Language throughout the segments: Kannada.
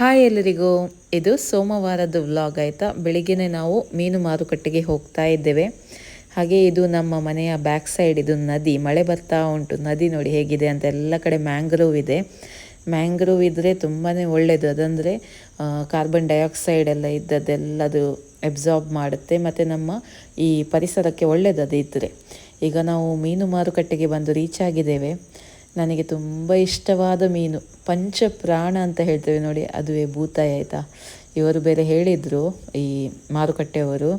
ಹಾಯ್ ಎಲ್ಲರಿಗೂ. ಇದು ಸೋಮವಾರದ ವ್ಲಾಗ್ ಆಯಿತಾ? ಬೆಳಿಗ್ಗೆ ನಾವು ಮೀನು ಮಾರುಕಟ್ಟೆಗೆ ಹೋಗ್ತಾ ಇದ್ದೇವೆ. ಹಾಗೆ ಇದು ನಮ್ಮ ಮನೆಯ ಬ್ಯಾಕ್ ಸೈಡ್ ಇದು ನದಿ. ಮಳೆ ಬರ್ತಾ ಉಂಟು. ನದಿ ನೋಡಿ ಹೇಗಿದೆ ಅಂತ ಎಲ್ಲ ಕಡೆ ಮ್ಯಾಂಗ್ರೋವ್ ಇದೆ. ಮ್ಯಾಂಗ್ರೋವ್ ಇದ್ದರೆ ತುಂಬಾ ಒಳ್ಳೆಯದು ಅದಂದರೆ ಕಾರ್ಬನ್ ಡೈಆಕ್ಸೈಡ್ ಎಲ್ಲ ಇದ್ದದ್ದೆಲ್ಲದು ಎಬ್ಸಾರ್ಬ್ ಮಾಡುತ್ತೆ. ಮತ್ತು ನಮ್ಮ ಈ ಪರಿಸರಕ್ಕೆ ಒಳ್ಳೆಯದು ಅದು ಇದ್ದರೆ ಈಗ ನಾವು ಮೀನು ಮಾರುಕಟ್ಟೆಗೆ ಬಂದು ರೀಚ್ ಆಗಿದ್ದೇವೆ. ನನಗೆ ತುಂಬ ಇಷ್ಟವಾದ ಮೀನು. ಪಂಚ ಪ್ರಾಣ ಅಂತ ಹೇಳ್ತೇವೆ ನೋಡಿ, ಅದುವೇ ಬೂತಾಯಿ ಆಯಿತಾ? ಇವರು ಬೇರೆ ಹೇಳಿದರು, ಈ ಮಾರುಕಟ್ಟೆಯವರು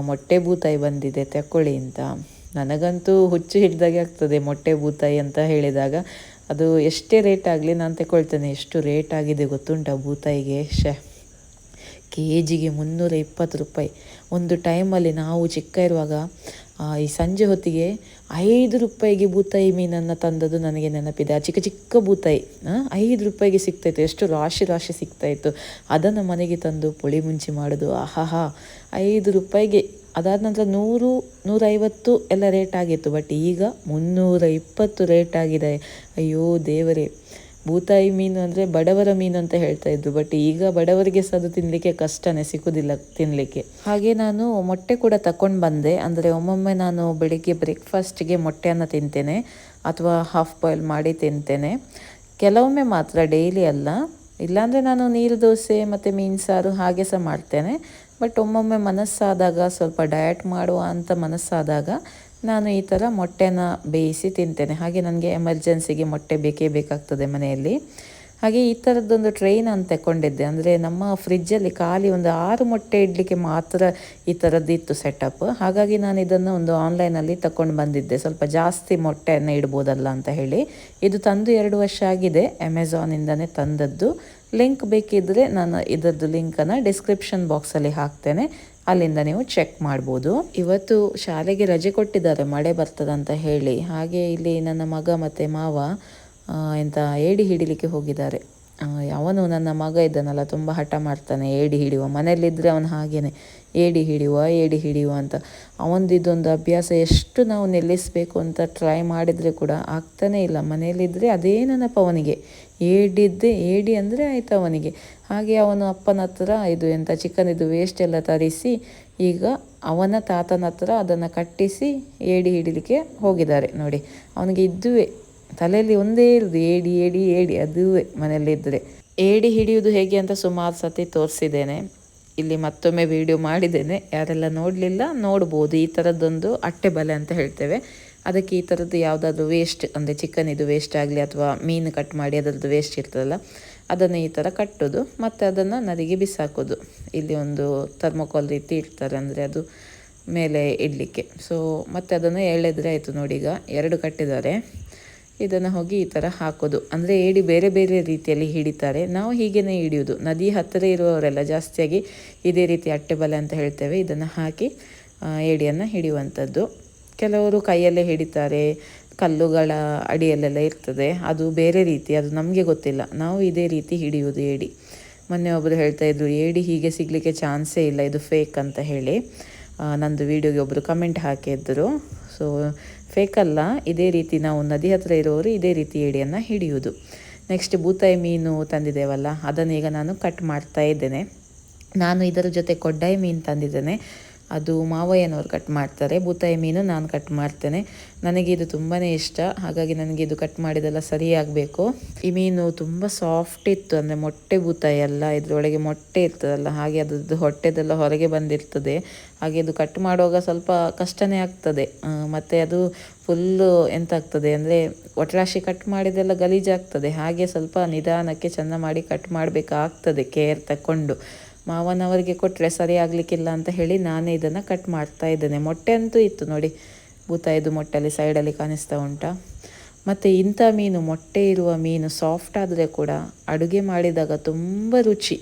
ಮೊಟ್ಟೆ ಭೂತಾಯಿ ಬಂದಿದೆ, ತೆಕ್ಕೊಳ್ಳಿ ಅಂತ. ನನಗಂತೂ ಹುಚ್ಚು ಹಿಡಿದಾಗೆ ಆಗ್ತದೆ ಮೊಟ್ಟೆ ಭೂತಾಯಿ ಅಂತ ಹೇಳಿದಾಗ. ಅದು ಎಷ್ಟೇ ರೇಟ್ ಆಗಲಿ ನಾನು ತೆಕ್ಕೊಳ್ತೇನೆ. ಎಷ್ಟು ರೇಟ್ ಆಗಿದೆ ಗೊತ್ತುಂಟ ಭೂತಾಯಿಗೆ? ಶೇ ಕೆ ಜಿಗೆ ಮುನ್ನೂರ ಇಪ್ಪತ್ತು ರೂಪಾಯಿ. ಒಂದು ಟೈಮಲ್ಲಿ ನಾವು ಚಿಕ್ಕ ಇರುವಾಗ ಈ ಸಂಜೆ ಹೊತ್ತಿಗೆ ಐದು ರೂಪಾಯಿಗೆ ಬೂತಾಯಿ ಮೀನನ್ನು ತಂದದ್ದು ನನಗೆ ನೆನಪಿದೆ. ಆ ಚಿಕ್ಕ ಚಿಕ್ಕ ಬೂತಾಯಿ ಐದು ರೂಪಾಯಿಗೆ ಸಿಗ್ತಾಯಿತ್ತು. ಎಷ್ಟು ರಾಶಿ ರಾಶಿ ಸಿಗ್ತಾಯಿತ್ತು. ಅದನ್ನು ಮನೆಗೆ ತಂದು ಪುಳಿ ಮುಂಚಿ ಮಾಡೋದು. ಆಹಾಹಾ, ಐದು ರೂಪಾಯಿಗೆ, ಅದಾದ ನಂತರ ನೂರು, ನೂರೈವತ್ತು ಎಲ್ಲ ರೇಟ್ ಆಗಿತ್ತು. ಬಟ್ ಈಗ ಮುನ್ನೂರ ಇಪ್ಪತ್ತು ರೇಟ್ ಆಗಿದೆ. ಅಯ್ಯೋ ದೇವರೇ. ಭೂತಾಯಿ ಮೀನು ಅಂದರೆ ಬಡವರ ಮೀನು ಅಂತ ಹೇಳ್ತಾ ಇದ್ರು ಬಟ್ ಈಗ ಬಡವರಿಗೆ ಸಹ ಅದು ತಿನ್ನಲಿಕ್ಕೆ ಕಷ್ಟನೇ, ಸಿಕ್ಕುದಿಲ್ಲ ತಿನ್ನಲಿಕ್ಕೆ ಹಾಗೆ ನಾನು ಮೊಟ್ಟೆ ಕೂಡ ತಕೊಂಡು ಬಂದೆ, ಅಂದರೆ ಒಮ್ಮೊಮ್ಮೆ ನಾನು ಬೆಳಿಗ್ಗೆ ಬ್ರೇಕ್ಫಾಸ್ಟ್ಗೆ ಮೊಟ್ಟೆಯನ್ನು ತಿಂತೇನೆ, ಅಥವಾ ಹಾಫ್ ಬಾಯ್ಲ್ ಮಾಡಿ ತಿಂತೇನೆ. ಕೆಲವೊಮ್ಮೆ ಮಾತ್ರ ಡೈಲಿ ಅಲ್ಲ. ಇಲ್ಲಾಂದರೆ ನಾನು ನೀರು ದೋಸೆ ಮತ್ತು ಮೀನು ಸಾರು ಹಾಗೆ ಸಹ ಮಾಡ್ತೇನೆ ಬಟ್ ಒಮ್ಮೊಮ್ಮೆ ಮನಸ್ಸಾದಾಗ ಸ್ವಲ್ಪ ಡಯಟ್ ಮಾಡುವ ಅಂತ ಮನಸ್ಸಾದಾಗ ನಾನು ಈ ಥರ ಮೊಟ್ಟೆನ ಬೇಯಿಸಿ ತಿಂತೇನೆ. ಹಾಗೆ ನನಗೆ ಎಮರ್ಜೆನ್ಸಿಗೆ ಮೊಟ್ಟೆ ಬೇಕೇ ಬೇಕಾಗ್ತದೆ ಮನೆಯಲ್ಲಿ. ಹಾಗೆ ಈ ಥರದ್ದೊಂದು ಟ್ರೈ ನಾನು ತಗೊಂಡಿದ್ದೆ ಅಂದರೆ ನಮ್ಮ ಫ್ರಿಜ್ಜಲ್ಲಿ ಖಾಲಿ ಒಂದು ಆರು ಮೊಟ್ಟೆ ಇಡಲಿಕ್ಕೆ ಮಾತ್ರ ಈ ಥರದ್ದು ಇತ್ತು ಸೆಟಪ್ ಹಾಗಾಗಿ ನಾನು ಇದನ್ನು ಒಂದು ಆನ್ಲೈನಲ್ಲಿ ತಗೊಂಡು ಬಂದಿದ್ದೆ. ಸ್ವಲ್ಪ ಜಾಸ್ತಿ ಮೊಟ್ಟೆಯನ್ನು ಇಡ್ಬೋದಲ್ಲ ಅಂತ ಹೇಳಿ. ಇದು ತಂದು ಎರಡು ವರ್ಷ ಆಗಿದೆ ಅಮೆಝಾನಿಂದನೇ ತಂದದ್ದು. ಲಿಂಕ್ ಬೇಕಿದ್ದರೆ ನಾನು ಇದರದ್ದು ಲಿಂಕನ್ನು ಡಿಸ್ಕ್ರಿಪ್ಷನ್ ಬಾಕ್ಸಲ್ಲಿ ಹಾಕ್ತೇನೆ. ಅಲ್ಲಿಂದ ನೀವು ಚೆಕ್ ಮಾಡ್ಬೋದು. ಇವತ್ತು ಶಾಲೆಗೆ ರಜೆ ಕೊಟ್ಟಿದ್ದಾರೆ, ಮಳೆ ಬರ್ತದಂತ ಹೇಳಿ. ಹಾಗೆ ಇಲ್ಲಿ ನನ್ನ ಮಗ ಮತ್ತು ಮಾವ ಎಂತ ಏಡಿ ಹಿಡಿಲಿಕ್ಕೆ ಹೋಗಿದ್ದಾರೆ. ಅವನು ನನ್ನ ಮಗ ಇದ್ದಾನಲ್ಲ, ತುಂಬ ಹಠ ಮಾಡ್ತಾನೆ, ಏಡಿ ಹಿಡಿಯುವ. ಮನೆಯಲ್ಲಿದ್ದರೆ ಅವನು ಹಾಗೇನೆ, ಏಡಿ ಹಿಡಿಯುವ ಏಡಿ ಹಿಡಿಯುವ ಅಂತ. ಅವನದು ಇದೊಂದು ಅಭ್ಯಾಸ, ಎಷ್ಟು ನಾವು ನಿಲ್ಲಿಸಬೇಕು ಅಂತ ಟ್ರೈ ಮಾಡಿದರೆ ಕೂಡ ಆಗ್ತಾನೇ ಇಲ್ಲ. ಮನೆಯಲ್ಲಿದ್ದರೆ ಅದೇ ನೆನಪು ಅವನಿಗೆ. ಏಡಿದ್ದೆ, ಏಡಿ ಅಂದರೆ ಆಯ್ತು ಅವನಿಗೆ. ಹಾಗೆ ಅವನು ಅಪ್ಪನ ಹತ್ರ, ಇದು ಎಂಥ ಚಿಕನ್ ಇದು ವೇಸ್ಟ್ ಎಲ್ಲ ತರಿಸಿ, ಈಗ ಅವನ ತಾತನ ಹತ್ರ ಅದನ್ನು ಕಟ್ಟಿಸಿ ಏಡಿ ಹಿಡಿಲಿಕ್ಕೆ ಹೋಗಿದ್ದಾರೆ ನೋಡಿ. ಅವನಿಗೆ ಇದ್ದುವೆ, ತಲೆಯಲ್ಲಿ ಒಂದೇ ಇರುದು, ಏಡಿ ಏಡಿ ಏಡಿ, ಅದುವೇ ಮನೆಯಲ್ಲಿದ್ದರೆ ಏಡಿ ಹಿಡಿಯುವುದು ಹೇಗೆ ಅಂತ ಸುಮಾರು ಸತಿ ತೋರಿಸಿದ್ದೇನೆ. ಇಲ್ಲಿ ಮತ್ತೊಮ್ಮೆ ವಿಡಿಯೋ ಮಾಡಿದ್ದೇನೆ. ಯಾರೆಲ್ಲ ನೋಡಲಿಲ್ಲ ನೋಡ್ಬೋದು. ಈ ಥರದ್ದೊಂದು ಅಟ್ಟೆ ಬಲೆ ಅಂತ ಹೇಳ್ತೇವೆ. ಅದಕ್ಕೆ ಈ ಥರದ್ದು ಯಾವುದಾದ್ರೂ ವೇಸ್ಟ್ ಅಂದರೆ ಚಿಕನ್ ಇದು ವೇಸ್ಟ್ ಆಗಲಿ ಅಥವಾ ಮೀನು ಕಟ್ ಮಾಡಿ ಅದರದ್ದು ವೇಸ್ಟ್ ಇರ್ತದಲ್ಲ, ಅದನ್ನು ಈ ಥರ ಕಟ್ಟೋದು. ಮತ್ತು ಅದನ್ನು ನದಿಗೆ ಬಿಸಾಕೋದು. ಇಲ್ಲಿ ಒಂದು ಥರ್ಮೋಕಾಲ್ ರೀತಿ ಇಡ್ತಾರೆ ಅಂದರೆ ಅದು ಮೇಲೆ ಇಡಲಿಕ್ಕೆ. ಸೊ ಮತ್ತು ಅದನ್ನು ಎಳೆದ್ರೆ ಆಯಿತು ನೋಡಿ ಈಗ, ಎರಡು ಕಟ್ಟಿದ್ದಾರೆ. ಇದನ್ನು ಹೋಗಿ ಈ ಥರ ಹಾಕೋದು. ಅಂದರೆ ಏಡಿ ಬೇರೆ ಬೇರೆ ರೀತಿಯಲ್ಲಿ ಹಿಡಿತಾರೆ. ನಾವು ಹೀಗೇನೆ ಹಿಡಿಯೋದು. ನದಿ ಹತ್ತಿರ ಇರುವವರೆಲ್ಲ ಜಾಸ್ತಿಯಾಗಿ ಇದೇ ರೀತಿ ಅಟ್ಟೆಬಲೆ ಅಂತ ಹೇಳ್ತೇವೆ. ಇದನ್ನು ಹಾಕಿ ಏಡಿಯನ್ನು ಹಿಡಿಯುವಂಥದ್ದು. ಕೆಲವರು ಕೈಯಲ್ಲೇ ಹಿಡಿತಾರೆ, ಕಲ್ಲುಗಳ ಅಡಿಯಲ್ಲೆಲ್ಲ ಇರ್ತದೆ. ಅದು ಬೇರೆ ರೀತಿ, ಅದು ನಮಗೆ ಗೊತ್ತಿಲ್ಲ. ನಾವು ಇದೇ ರೀತಿ ಹಿಡಿಯುವುದು ಏಡಿ. ಮೊನ್ನೆ ಒಬ್ಬರು ಹೇಳ್ತಾ ಇದ್ರು, ಏಡಿ ಹೀಗೆ ಸಿಗಲಿಕ್ಕೆ ಚಾನ್ಸೇ ಇಲ್ಲ, ಇದು ಫೇಕ್ ಅಂತ ಹೇಳಿ. ನಂದು ವಿಡಿಯೋಗೆ ಒಬ್ಬರು ಕಮೆಂಟ್ ಹಾಕಿದ್ದರು ಸೊ ಫೇಕ್ ಅಲ್ಲ, ಇದೇ ರೀತಿ ನಾವು ನದಿ ಹತ್ರ ಇರೋರು ಇದೇ ರೀತಿ ಏಡಿಯನ್ನು ಹಿಡಿಯುವುದು. ನೆಕ್ಸ್ಟ್ ಬೂತಾಯಿ ಮೀನು ತಂದಿದ್ದೇವಲ್ಲ, ಅದನ್ನು ಈಗ ನಾನು ಕಟ್ ಮಾಡ್ತಾ ಇದ್ದೇನೆ. ನಾನು ಇದರ ಜೊತೆ ಕೊಡ್ಡಾಯಿ ಮೀನು ತಂದಿದ್ದೇನೆ. ಅದು ಮಾವಯ್ಯನವರು ಕಟ್ ಮಾಡ್ತಾರೆ, ಬೂತಾಯಿ ಮೀನು ನಾನು ಕಟ್ ಮಾಡ್ತೇನೆ. ನನಗೆ ಇದು ತುಂಬಾ ಇಷ್ಟ, ಹಾಗಾಗಿ ನನಗೆ ಇದು ಕಟ್ ಮಾಡಿದೆಲ್ಲ ಸರಿಯಾಗಬೇಕು. ಈ ಮೀನು ತುಂಬ ಸಾಫ್ಟ್ ಇತ್ತು, ಅಂದರೆ ಮೊಟ್ಟೆ ಬೂತಾಯಿ ಅಲ್ಲ, ಇದರೊಳಗೆ ಮೊಟ್ಟೆ ಇರ್ತದಲ್ಲ, ಹಾಗೆ ಅದ್ರದ್ದು ಹೊಟ್ಟೆದೆಲ್ಲ ಹೊರಗೆ ಬಂದಿರ್ತದೆ. ಹಾಗೆ ಇದು ಕಟ್ ಮಾಡುವಾಗ ಸ್ವಲ್ಪ ಕಷ್ಟನೇ ಆಗ್ತದೆ. ಮತ್ತು ಅದು ಫುಲ್ಲು ಎಂತಾಗ್ತದೆ, ಅಂದರೆ ಒಟ್ರಾಶಿ ಕಟ್ ಮಾಡಿದೆಲ್ಲ ಗಲೀಜಾಗ್ತದೆ. ಹಾಗೆ ಸ್ವಲ್ಪ ನಿಧಾನಕ್ಕೆ ಚೆಂದ ಮಾಡಿ ಕಟ್ ಮಾಡಬೇಕಾಗ್ತದೆ ಕೇರ್ ತಗೊಂಡು ಮಾವನವರಿಗೆ ಕೊಟ್ಟರೆ ಸರಿ ಆಗಲಿಕ್ಕಿಲ್ಲ ಅಂತ ಹೇಳಿ ನಾನೇ ಇದನ್ನು ಕಟ್ ಮಾಡ್ತಾ ಇದ್ದೇನೆ. ಮೊಟ್ಟೆ ಅಂತೂ ಇತ್ತು ನೋಡಿ. ಬೂತಾಯಿದು ಮೊಟ್ಟೆಯಲ್ಲಿ ಸೈಡಲ್ಲಿ ಕಾಣಿಸ್ತಾ ಉಂಟಾ. ಮತ್ತು ಇಂಥ ಮೀನು, ಮೊಟ್ಟೆ ಇರುವ ಮೀನು ಸಾಫ್ಟ್ ಆದರೆ ಕೂಡ ಅಡುಗೆ ಮಾಡಿದಾಗ ತುಂಬ ರುಚಿ,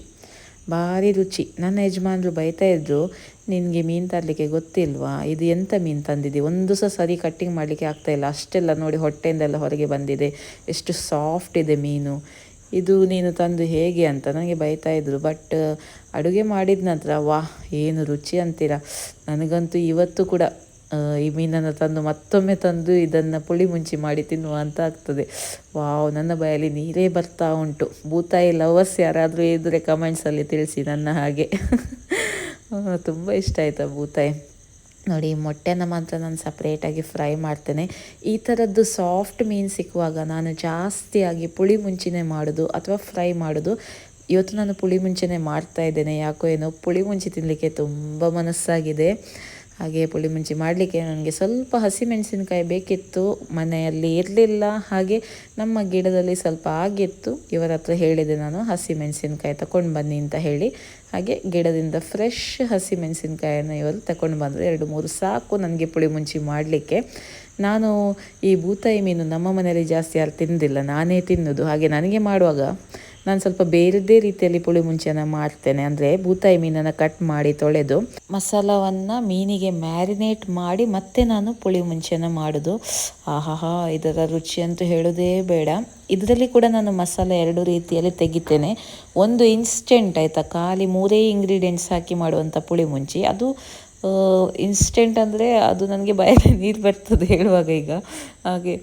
ಭಾರಿ ರುಚಿ. ನನ್ನ ಯಜಮಾನರು ಬೈತಾ ಇದ್ದರು ನಿನಗೆ ಮೀನು ತರಲಿಕ್ಕೆ ಗೊತ್ತಿಲ್ವಾ? ಇದು ಎಂಥ ಮೀನು ತಂದಿದೆ? ಒಂದು ಸಹ ಸರಿ ಕಟ್ಟಿಂಗ್ ಮಾಡಲಿಕ್ಕೆ ಆಗ್ತಾ ಇಲ್ಲ. ಅಷ್ಟೆಲ್ಲ ನೋಡಿ ಹೊಟ್ಟೆಯಿಂದೆಲ್ಲ ಹೊರಗೆ ಬಂದಿದೆ. ಎಷ್ಟು ಸಾಫ್ಟ್ ಇದೆ ಮೀನು. ಇದು ನೀನು ತಂದು ಹೇಗೆ ಅಂತ? ನನಗೆ ಬೈತಾ ಇದ್ದರು ಬಟ್ ಅಡುಗೆ ಮಾಡಿದ ನಂತರ, ವಾಹ್, ಏನು ರುಚಿ ಅಂತೀರ? ನನಗಂತೂ ಇವತ್ತು ಕೂಡ ಈ ಮೀನನ್ನು ತಂದು ಮತ್ತೊಮ್ಮೆ ತಂದು ಇದನ್ನು ಪುಳಿ ಮುಂಚಿ ಮಾಡಿ ತಿನ್ನುವ ಅಂತ ಆಗ್ತದೆ. ವಾವ್, ನನ್ನ ಬಾಯಲ್ಲಿ ನೀರೇ ಬರ್ತಾ ಉಂಟು. ಬೂತಾಯಿ ಲವರ್ಸ್ ಯಾರಾದರೂ ಇದ್ದರೆ ಕಮೆಂಟ್ಸಲ್ಲಿ ತಿಳಿಸಿ ನನ್ನ ಹಾಗೆ. ತುಂಬ ಇಷ್ಟ ಆಯಿತಾ ಬೂತಾಯಿ ನೋಡಿ ಮೊಟ್ಟೆನ ಮಾತ್ರ ನಾನು ಸಪ್ರೇಟಾಗಿ ಫ್ರೈ ಮಾಡ್ತೇನೆ. ಈ ಥರದ್ದು ಸಾಫ್ಟ್ ಮೀನು ಸಿಕ್ಕುವಾಗ ನಾನು ಜಾಸ್ತಿಯಾಗಿ ಪುಳಿ ಮುಂಚಿನೇ ಮಾಡೋದು ಅಥವಾ ಫ್ರೈ ಮಾಡೋದು ಇವತ್ತು ನಾನು ಪುಳಿ ಮುಂಚೆನೇ ಮಾಡ್ತಾ ಇದ್ದೇನೆ. ಯಾಕೋ ಏನೋ ಪುಳಿ ಮುಂಚೆ ತಿನ್ನಲಿಕ್ಕೆ ತುಂಬ ಮನಸ್ಸಾಗಿದೆ. ಹಾಗೆ ಪುಳಿ ಮುಂಚೆ ಮಾಡಲಿಕ್ಕೆ ನನಗೆ ಸ್ವಲ್ಪ ಹಸಿಮೆಣಸಿನಕಾಯಿ ಬೇಕಿತ್ತು. ಮನೆಯಲ್ಲಿ ಇರಲಿಲ್ಲ. ಹಾಗೆ ನಮ್ಮ ಗಿಡದಲ್ಲಿ ಸ್ವಲ್ಪ ಆಗಿತ್ತು. ಇವರ ಹತ್ರ ಹೇಳಿದೆ ನಾನು, ಹಸಿಮೆಣಸಿನಕಾಯಿ ತಗೊಂಡು ಬನ್ನಿ ಅಂತ ಹೇಳಿ. ಹಾಗೆ ಗಿಡದಿಂದ ಫ್ರೆಶ್ ಹಸಿಮೆಣಸಿನಕಾಯನ್ನು ಇವರು ತಗೊಂಡು ಬಂದರು. ಎರಡು ಮೂರು ಸಾಕು ನನಗೆ ಪುಳಿ ಮುಂಚಿ ಮಾಡಲಿಕ್ಕೆ. ನಾನು ಈ ಬೂತಾಯಿ ಮೀನು ನಮ್ಮ ಮನೆಯಲ್ಲಿ ಜಾಸ್ತಿ ಯಾರು ತಿಂದಿಲ್ಲ. ನಾನೇ ತಿನ್ನೋದು. ಹಾಗೆ ನನಗೆ ಮಾಡುವಾಗ ನಾನು ಸ್ವಲ್ಪ ಬೇರೆದೇ ರೀತಿಯಲ್ಲಿ ಪುಳಿ ಮುಂಚೆನ ಮಾಡ್ತೇನೆ. ಅಂದರೆ ಬೂತಾಯಿ ಮೀನನ್ನು ಕಟ್ ಮಾಡಿ ತೊಳೆದು, ಮಸಾಲವನ್ನು ಮೀನಿಗೆ ಮ್ಯಾರಿನೇಟ್ ಮಾಡಿ ಮತ್ತೆ ನಾನು ಪುಳಿ ಮುಂಚೆನ ಮಾಡೋದು. ಆಹಾಹಾ, ಇದರ ರುಚಿ ಅಂತೂ ಹೇಳೋದೇ ಬೇಡ. ಇದರಲ್ಲಿ ಕೂಡ ನಾನು ಮಸಾಲ ಎರಡು ರೀತಿಯಲ್ಲಿ ತೆಗಿತೇನೆ. ಒಂದು ಇನ್ಸ್ಟೆಂಟ್ ಆಯಿತಾ, ಖಾಲಿ ಮೂರೇ ಇಂಗ್ರೀಡಿಯೆಂಟ್ಸ್ ಹಾಕಿ ಮಾಡುವಂಥ ಪುಳಿ ಮುಂಚಿ. ಅದು ಇನ್ಸ್ಟೆಂಟ್ ಅಂದರೆ ಅದು ನನಗೆ ಬಾಯಲ್ಲಿ ನೀರು ಬರ್ತದೆ ಹೇಳುವಾಗ ಈಗ. ಹಾಗೆ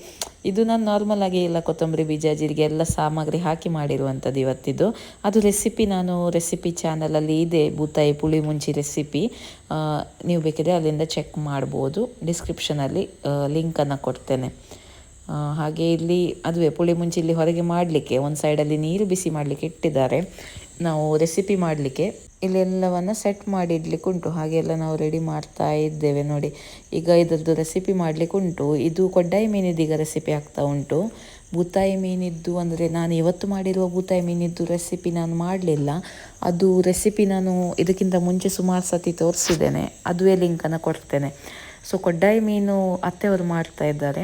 ಇದು ನಾನು ನಾರ್ಮಲ್ ಆಗಿ ಎಲ್ಲ ಕೊತ್ತಂಬರಿ ಬೀಜ, ಜೀರಿಗೆ ಎಲ್ಲ ಸಾಮಗ್ರಿ ಹಾಕಿ ಮಾಡಿರುವಂಥದ್ದು ಇವತ್ತಿದ್ದು ಅದು ರೆಸಿಪಿ ನಾನು ರೆಸಿಪಿ ಚಾನಲಲ್ಲಿ ಇದೆ, ಬೂತಾಯಿ ಪುಳಿ ಮುಂಚಿ ರೆಸಿಪಿ ನೀವು ಬೇಕಿದ್ರೆ ಅಲ್ಲಿಂದ ಚೆಕ್ ಮಾಡ್ಬೋದು. ಡಿಸ್ಕ್ರಿಪ್ಷನಲ್ಲಿ ಲಿಂಕನ್ನು ಕೊಡ್ತೇನೆ. ಹಾಗೆ ಇಲ್ಲಿ, ಅದುವೆ ಪುಳಿ ಮುಂಚಿ ಇಲ್ಲಿ ಹೊರಗೆ ಮಾಡಲಿಕ್ಕೆ, ಒಂದು ಸೈಡಲ್ಲಿ ನೀರು ಬಿಸಿ ಮಾಡಲಿಕ್ಕೆ ಇಟ್ಟಿದ್ದಾರೆ. ನಾವು ರೆಸಿಪಿ ಮಾಡಲಿಕ್ಕೆ ಇಲ್ಲೆಲ್ಲವನ್ನು ಸೆಟ್ ಮಾಡಿ ಇಡ್ಲಿಕ್ಕೆ ಉಂಟು. ಹಾಗೆಲ್ಲ ನಾವು ರೆಡಿ ಮಾಡ್ತಾ ಇದ್ದೇವೆ ನೋಡಿ. ಈಗ ಇದರದ್ದು ರೆಸಿಪಿ ಮಾಡಲಿಕ್ಕೆ ಉಂಟು. ಇದು ಕೊಡ್ಡಾಯಿ ಮೀನಿದ್ದು ರೆಸಿಪಿ ಆಗ್ತಾ ಉಂಟು. ಬೂತಾಯಿ ಮೀನಿದ್ದು ಅಂದರೆ ನಾನು ಇವತ್ತು ಮಾಡಿರುವ ಬೂತಾಯಿ ಮೀನಿದ್ದು ರೆಸಿಪಿ ನಾನು ಮಾಡಲಿಲ್ಲ. ಅದು ರೆಸಿಪಿ ನಾನು ಇದಕ್ಕಿಂತ ಮುಂಚೆ ಸುಮಾರು ಸತಿ ತೋರಿಸಿದ್ದೇನೆ. ಅದುವೇ ಲಿಂಕನ್ನು ಕೊಡ್ತೇನೆ. ಸೊ ಕೊಡ್ಡಾಯಿ ಮೀನು ಅತ್ತೆಯವರು ಮಾಡ್ತಾ ಇದ್ದಾರೆ.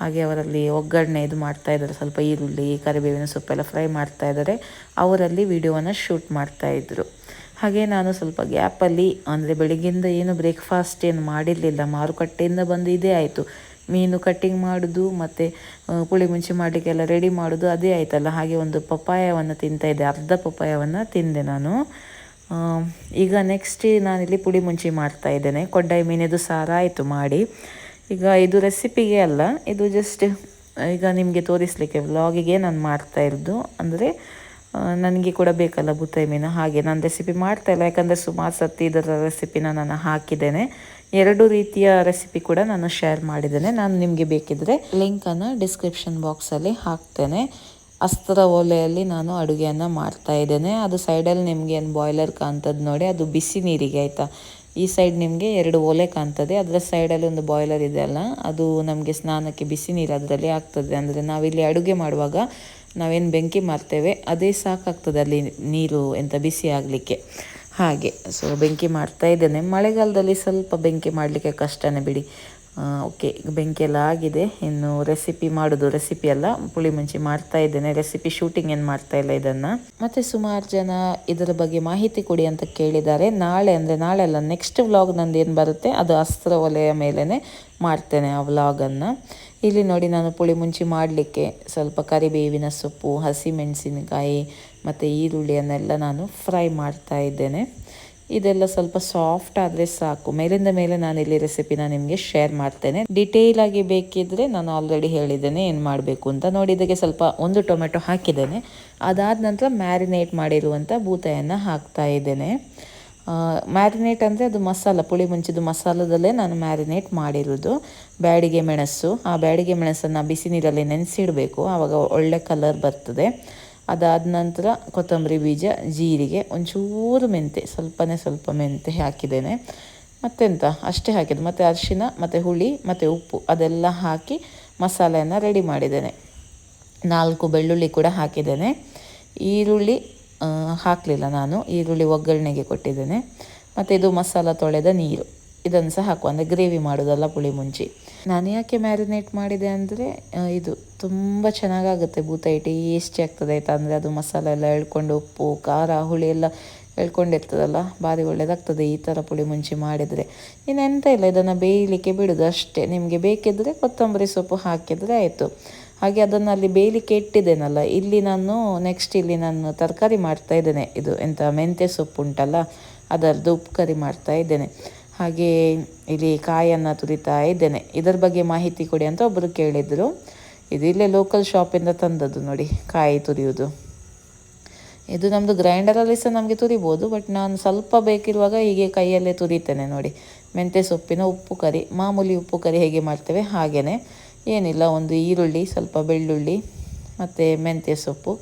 ಹಾಗೆ ಅವರಲ್ಲಿ ಒಗ್ಗರಣೆ ಇದು ಮಾಡ್ತಾ ಇದ್ದಾರೆ. ಸ್ವಲ್ಪ ಈರುಳ್ಳಿ, ಕರಿಬೇವಿನ ಸೊಪ್ಪೆಲ್ಲ ಫ್ರೈ ಮಾಡ್ತಾ ಇದ್ದಾರೆ. ಅವರಲ್ಲಿ ವಿಡಿಯೋವನ್ನು ಶೂಟ್ ಮಾಡ್ತಾ ಇದ್ದರು ಹಾಗೆ ನಾನು ಸ್ವಲ್ಪ ಗ್ಯಾಪಲ್ಲಿ ಅಂದರೆ ಬೆಳಿಗ್ಗೆಯಿಂದ ಏನು ಬ್ರೇಕ್ಫಾಸ್ಟ್ ಏನು ಮಾಡಿರಲಿಲ್ಲ, ಮಾರುಕಟ್ಟೆಯಿಂದ ಬಂದು ಇದೇ ಆಯಿತು. ಮೀನು ಕಟ್ಟಿಂಗ್ ಮಾಡೋದು, ಮತ್ತು ಪುಳಿ ಮುಂಚೆ ಮಾಡಲಿಕ್ಕೆಲ್ಲ ರೆಡಿ ಮಾಡೋದು, ಅದೇ ಆಯ್ತಲ್ಲ. ಹಾಗೆ ಒಂದು ಪಪ್ಪಾಯವನ್ನು ತಿಂತಾ ಇದ್ದೆ, ಅರ್ಧ ಪಪ್ಪಾಯವನ್ನು ತಿಂದೆ ನಾನು. ಈಗ ನೆಕ್ಸ್ಟ್ ನಾನಿಲ್ಲಿ ಪುಳಿ ಮುಂಚಿ ಮಾಡ್ತಾ ಇದ್ದೇನೆ. ಕೊಡ್ಡಾಯಿ ಮೀನಿದು ಸಾರ ಆಯಿತು ಮಾಡಿ. ಈಗ ಇದು ರೆಸಿಪಿಗೆ ಅಲ್ಲ, ಇದು ಜಸ್ಟ್ ಈಗ ನಿಮಗೆ ತೋರಿಸಲಿಕ್ಕೆ ವ್ಲಾಗಿಗೆ ನಾನು ಮಾಡ್ತಾ ಇರೋದು. ಅಂದರೆ ನನಗೆ ಕೂಡ ಬೇಕಲ್ಲ ಬುತ್ತಾಯಿ ಮೀನು, ಹಾಗೆ ನಾನು ರೆಸಿಪಿ ಮಾಡ್ತಾ ಇಲ್ಲ. ಯಾಕಂದರೆ ಸುಮಾರು ಸತಿ ಇದರ ರೆಸಿಪಿನ ನಾನು ಹಾಕಿದ್ದೇನೆ. ಎರಡು ರೀತಿಯ ರೆಸಿಪಿ ಕೂಡ ನಾನು ಶೇರ್ ಮಾಡಿದ್ದೇನೆ. ನಾನು ನಿಮಗೆ ಬೇಕಿದ್ರೆ ಲಿಂಕನ್ನು ಡಿಸ್ಕ್ರಿಪ್ಷನ್ ಬಾಕ್ಸಲ್ಲಿ ಹಾಕ್ತೇನೆ. ಅಸ್ತ್ರ ಒಲೆಯಲ್ಲಿ ನಾನು ಅಡುಗೆಯನ್ನು ಮಾಡ್ತಾ ಇದ್ದೇನೆ. ಅದು ಸೈಡಲ್ಲಿ ನಿಮಗೆ ಏನು ಬಾಯ್ಲರ್ ಕಾಣ್ತದ್ದು ನೋಡಿ, ಅದು ಬಿಸಿ ನೀರಿಗೆ, ಆಯಿತಾ? ಈ ಸೈಡ್ ನಿಮಗೆ ಎರಡು ಒಲೆ ಕಾಣ್ತದೆ. ಅದರ ಸೈಡಲ್ಲಿ ಒಂದು ಬಾಯ್ಲರ್ ಇದೆ ಅಲ್ಲ, ಅದು ನಮಗೆ ಸ್ನಾನಕ್ಕೆ ಬಿಸಿ ನೀರು ಅದರಲ್ಲಿ ಆಗ್ತದೆ. ಅಂದರೆ ನಾವಿಲ್ಲಿ ಅಡುಗೆ ಮಾಡುವಾಗ ನಾವೇನು ಬೆಂಕಿ ಮಾಡ್ತೇವೆ ಅದೇ ಸಾಕಾಗ್ತದೆ ಅಲ್ಲಿ ನೀರು ಎಂತ ಬಿಸಿ ಆಗಲಿಕ್ಕೆ. ಹಾಗೆ ಸೊ ಬೆಂಕಿ ಮಾಡ್ತಾ ಇದ್ದೇನೆ. ಮಳೆಗಾಲದಲ್ಲಿ ಸ್ವಲ್ಪ ಬೆಂಕಿ ಮಾಡಲಿಕ್ಕೆ ಕಷ್ಟನೇ ಬಿಡಿ. ಓಕೆ ಬೆಂಕಿ ಎಲ್ಲ ಆಗಿದೆ. ಇನ್ನು ರೆಸಿಪಿ ಮಾಡೋದು ರೆಸಿಪಿ ಎಲ್ಲ ಪುಳಿ ಮುಂಚಿ ಮಾಡ್ತಾ ಇದ್ದೇನೆ. ರೆಸಿಪಿ ಶೂಟಿಂಗ್ ಏನು ಮಾಡ್ತಾ ಇಲ್ಲ ಇದನ್ನು. ಮತ್ತು ಸುಮಾರು ಜನ ಇದರ ಬಗ್ಗೆ ಮಾಹಿತಿ ಕೊಡಿ ಅಂತ ಕೇಳಿದ್ದಾರೆ. ನಾಳೆ ಅಂದರೆ ನಾಳೆ ಅಲ್ಲ ನೆಕ್ಸ್ಟ್ ವ್ಲಾಗ್ ನಂದು ಏನು ಬರುತ್ತೆ, ಅದು ಅಸ್ತ್ರ ಒಲೆಯ ಮೇಲೇ ಮಾಡ್ತೇನೆ ಆ ವ್ಲಾಗನ್ನು ಇಲ್ಲಿ ನೋಡಿ ನಾನು ಪುಳಿ ಮುಂಚಿ ಮಾಡಲಿಕ್ಕೆ ಸ್ವಲ್ಪ ಕರಿಬೇವಿನ ಸೊಪ್ಪು ಹಸಿಮೆಣಸಿನಕಾಯಿ ಮತ್ತು ಈರುಳ್ಳಿಯನ್ನೆಲ್ಲ ನಾನು ಫ್ರೈ ಮಾಡ್ತಾ ಇದ್ದೇನೆ. ಇದೆಲ್ಲ ಸ್ವಲ್ಪ ಸಾಫ್ಟ್ ಆದರೆ ಸಾಕು. ಮೇಲಿಂದ ಮೇಲೆ ನಾನು ಇಲ್ಲಿ ರೆಸಿಪಿನ ನಿಮಗೆ ಶೇರ್ ಮಾಡ್ತೇನೆ. ಡಿಟೇಲ್ ಆಗಿ ಬೇಕಿದ್ರೆ ನಾನು ಆಲ್ರೆಡಿ ಹೇಳಿದ್ದೇನೆ ಏನು ಮಾಡಬೇಕು ಅಂತ. ನೋಡಿ, ಇದಕ್ಕೆ ಸ್ವಲ್ಪ ಒಂದು ಟೊಮೆಟೊ ಹಾಕಿದ್ದೇನೆ. ಅದಾದ ನಂತರ ಮ್ಯಾರಿನೇಟ್ ಮಾಡಿರುವಂಥ ಬೂತಾಯನ್ನು ಹಾಕ್ತಾ ಇದ್ದೇನೆ. ಮ್ಯಾರಿನೇಟ್ ಅಂದರೆ ಅದು ಮಸಾಲ, ಪುಳಿ ಮುಂಚಿದು ಮಸಾಲದಲ್ಲೇ ನಾನು ಮ್ಯಾರಿನೇಟ್ ಮಾಡಿರೋದು. ಬ್ಯಾಡಿಗೆ ಮೆಣಸು. ಆ ಬ್ಯಾಡಿಗೆ ಮೆಣಸನ್ನು ಬಿಸಿ ನೀರಲ್ಲಿ ನೆನೆಸಿಡಬೇಕು. ಆವಾಗ ಒಳ್ಳೆ ಕಲರ್ ಬರ್ತದೆ. ಅದಾದ ನಂತರ ಕೊತ್ತಂಬರಿ ಬೀಜ, ಜೀರಿಗೆ, ಒಂಚೂರು ಮೆಂತೆ, ಸ್ವಲ್ಪನೇ ಸ್ವಲ್ಪ ಮೆಂತೆ ಹಾಕಿದ್ದೇನೆ. ಮತ್ತೆಂತ? ಅಷ್ಟೇ ಹಾಕಿದ್ದು. ಮತ್ತು ಅರಿಶಿನ, ಮತ್ತು ಹುಳಿ, ಮತ್ತು ಉಪ್ಪು, ಅದೆಲ್ಲ ಹಾಕಿ ಮಸಾಲೆಯನ್ನು ರೆಡಿ ಮಾಡಿದ್ದೇನೆ. ನಾಲ್ಕು ಬೆಳ್ಳುಳ್ಳಿ ಕೂಡ ಹಾಕಿದ್ದೇನೆ. ಈರುಳ್ಳಿ ಹಾಕಲಿಲ್ಲ ನಾನು. ಈರುಳ್ಳಿ ಒಗ್ಗರಣೆಗೆ ಕೊಟ್ಟಿದ್ದೇನೆ. ಮತ್ತು ಇದು ಮಸಾಲ ತೊಳೆದ ನೀರು. ಇದನ್ನು ಸಹ ಹಾಕುವ. ಅಂದರೆ ಗ್ರೇವಿ ಮಾಡೋದಲ್ಲ ಪುಳಿ ಮುಂಚಿ ನಾನು ಯಾಕೆ ಮ್ಯಾರಿನೇಟ್ ಮಾಡಿದೆ ಅಂದರೆ ಇದು ತುಂಬ ಚೆನ್ನಾಗಾಗುತ್ತೆ ಬೂತಾಯಿ ಟೇಸ್ಟಿ ಆಗ್ತದೆ ಆಯ್ತಾ? ಅಂದರೆ ಅದು ಮಸಾಲ ಎಲ್ಲ ಎಳ್ಕೊಂಡು ಉಪ್ಪು, ಖಾರ, ಹುಳಿ ಎಲ್ಲ ಎಳ್ಕೊಂಡಿರ್ತದಲ್ಲ ಭಾರಿ ಒಳ್ಳೆಯದಾಗ್ತದೆ ಈ ಥರ ಪುಳಿ ಮುಂಚಿ ಮಾಡಿದರೆ. ಇನ್ನೆಂತ ಇಲ್ಲ, ಇದನ್ನು ಬೇಯಲಿಕ್ಕೆ ಬಿಡೋದು ಅಷ್ಟೇ. ನಿಮಗೆ ಬೇಕಿದ್ದರೆ ಕೊತ್ತಂಬರಿ ಸೊಪ್ಪು ಹಾಕಿದರೆ ಆಯಿತು. ಹಾಗೆ ಅದನ್ನು ಅಲ್ಲಿ ಬೇಯಲಿಕ್ಕೆ ಇಟ್ಟಿದ್ದೇನಲ್ಲ, ಇಲ್ಲಿ ನಾನು ನೆಕ್ಸ್ಟ್ ಇಲ್ಲಿ ನಾನು ತರಕಾರಿ ಮಾಡ್ತಾ ಇದ್ದೇನೆ. ಇದು ಎಂಥ ಮೆಂತ್ಯ ಸೊಪ್ಪು ಉಂಟಲ್ಲ, ಅದರದ್ದು ಉಪ್ಪು ಕರಿ ಮಾಡ್ತಾ ಇದ್ದೇನೆ. ಹಾಗೆ ಇಲ್ಲಿ ಕಾಯನ್ನು ತುರಿತಾ ಇದ್ದೇನೆ. ಇದರ ಬಗ್ಗೆ ಮಾಹಿತಿ ಕೊಡಿ ಅಂತ ಒಬ್ಬರು ಕೇಳಿದರು. ಇದು ಇಲ್ಲೇ ಲೋಕಲ್ ಶಾಪಿಂದ ತಂದದ್ದು ನೋಡಿ, ಕಾಯಿ ತುರಿಯೋದು ಇದು ನಮ್ಮದು ಗ್ರೈಂಡರಲ್ಲಿ ಸಹ ನಮಗೆ ತುರಿಬೋದು ಬಟ್ ನಾನು ಸ್ವಲ್ಪ ಬೇಕಿರುವಾಗ ಹೀಗೆ ಕೈಯಲ್ಲೇ ತುರಿತೇನೆ ನೋಡಿ. ಮೆಂತ್ಯ ಸೊಪ್ಪಿನ ಉಪ್ಪು ಕರಿ, ಮಾಮೂಲಿ ಉಪ್ಪು ಕರಿ ಹೇಗೆ ಮಾಡ್ತೇವೆ ಹಾಗೆಯೇ ಏನಿಲ್ಲ, ಒಂದು ಈರುಳ್ಳಿ, ಸ್ವಲ್ಪ ಬೆಳ್ಳುಳ್ಳಿ, ಮತ್ತು ಮೆಂತ್ಯ ಸೊಪ್ಪು,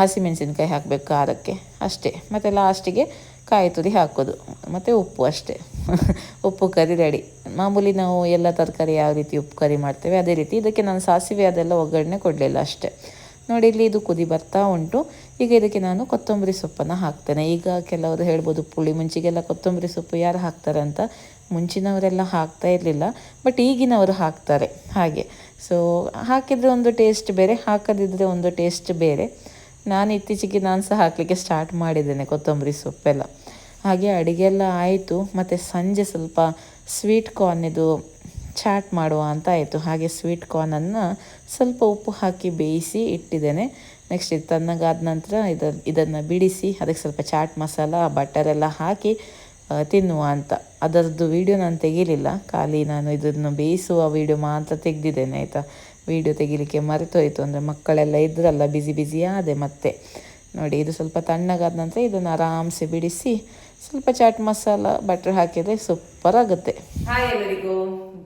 ಹಸಿಮೆಣಸಿನ್ಕಾಯಿ ಹಾಕಬೇಕು ಖಾರಕ್ಕೆ, ಅಷ್ಟೇ. ಮತ್ತು ಲಾಸ್ಟಿಗೆ ಕಾಯಿ ತುರಿ ಹಾಕೋದು. ಮತ್ತು ಉಪ್ಪು ಅಷ್ಟೇ. ಉಪ್ಪು ಕರಿ ರೆಡಿ. ಮಾಮೂಲಿ ನಾವು ಎಲ್ಲ ತರಕಾರಿ ಯಾವ ರೀತಿ ಉಪ್ಪು ಕರಿ ಮಾಡ್ತೇವೆ, ಅದೇ ರೀತಿ ಇದಕ್ಕೆ ನಾನು ಸಾಸಿವೆ ಅದೆಲ್ಲ ಒಗ್ಗರಣೆ ಕೊಡಲಿಲ್ಲ ಅಷ್ಟೇ. ನೋಡಿ, ಇಲ್ಲಿ ಇದು ಕುದಿ ಬರ್ತಾ ಉಂಟು. ಈಗ ಇದಕ್ಕೆ ನಾನು ಕೊತ್ತಂಬರಿ ಸೊಪ್ಪನ್ನು ಹಾಕ್ತೇನೆ. ಈಗ ಕೆಲವರು ಹೇಳ್ಬೋದು, ಪುಳಿ ಮುಂಚಿಗೆಲ್ಲ ಕೊತ್ತಂಬರಿ ಸೊಪ್ಪು ಯಾರು ಹಾಕ್ತಾರೆ ಅಂತ. ಮುಂಚಿನವರೆಲ್ಲ ಹಾಕ್ತಾ ಇರಲಿಲ್ಲ, ಬಟ್ ಈಗಿನವರು ಹಾಕ್ತಾರೆ. ಹಾಗೆ. ಸೊ ಹಾಕಿದರೆ ಒಂದು ಟೇಸ್ಟ್ ಬೇರೆ ಹಾಕದಿದ್ದರೆ ಒಂದು ಟೇಸ್ಟ್ ಬೇರೆ. ನಾನು ಇತ್ತೀಚೆಗೆ ನಾನು ಸಹ ಹಾಕಲಿಕ್ಕೆ ಸ್ಟಾರ್ಟ್ ಮಾಡಿದ್ದೇನೆ ಕೊತ್ತಂಬರಿ ಸೊಪ್ಪೆಲ್ಲ ಹಾಗೆ ಅಡುಗೆ ಎಲ್ಲ ಆಯಿತು, ಮತ್ತು ಸಂಜೆ ಸ್ವಲ್ಪ ಸ್ವೀಟ್ ಕಾರ್ನಿದು ಚಾಟ್ ಮಾಡುವ ಅಂತ ಆಯಿತು. ಹಾಗೆ ಸ್ವೀಟ್ ಕಾರ್ನನ್ನು ಸ್ವಲ್ಪ ಉಪ್ಪು ಹಾಕಿ ಬೇಯಿಸಿ ಇಟ್ಟಿದ್ದೇನೆ. ನೆಕ್ಸ್ಟ್ ಇದು ತಣ್ಣಗಾದ ನಂತರ ಇದು, ಇದನ್ನು ಬಿಡಿಸಿ ಅದಕ್ಕೆ ಸ್ವಲ್ಪ ಚಾಟ್ ಮಸಾಲ ಎಲ್ಲ ಹಾಕಿ ತಿನ್ನುವ ಅಂತ. ಅದರದ್ದು ವೀಡಿಯೋ ನಾನು ತೆಗೀಲಿಲ್ಲ. ಖಾಲಿ ನಾನು ಇದನ್ನು ಬೇಯಿಸುವ ವೀಡಿಯೋ ಮಾತ್ರ ತೆಗೆದಿದ್ದೇನೆ, ಆಯಿತಾ? ವೀಡಿಯೋ ತೆಗಿಲಿಕ್ಕೆ ಮರೆತೋಯ್ತು. ಅಂದರೆ ಮಕ್ಕಳೆಲ್ಲ ಇದ್ರಲ್ಲ ಬಿಸಿ ಬಿಸಿ ಮತ್ತೆ. ನೋಡಿ, ಇದು ಸ್ವಲ್ಪ ತಣ್ಣಗಾದ ನಂತರ ಇದನ್ನು ಆರಾಮ್ಸೆ ಬಿಡಿಸಿ ಸ್ವಲ್ಪ ಚಾಟ್ ಮಸಾಲ ಬಟರ್ ಹಾಕಿದರೆ ಸೂಪರ್ ಆಗುತ್ತೆ. ಹಾಯ್ ಎಲ್ಲರಿಗೂ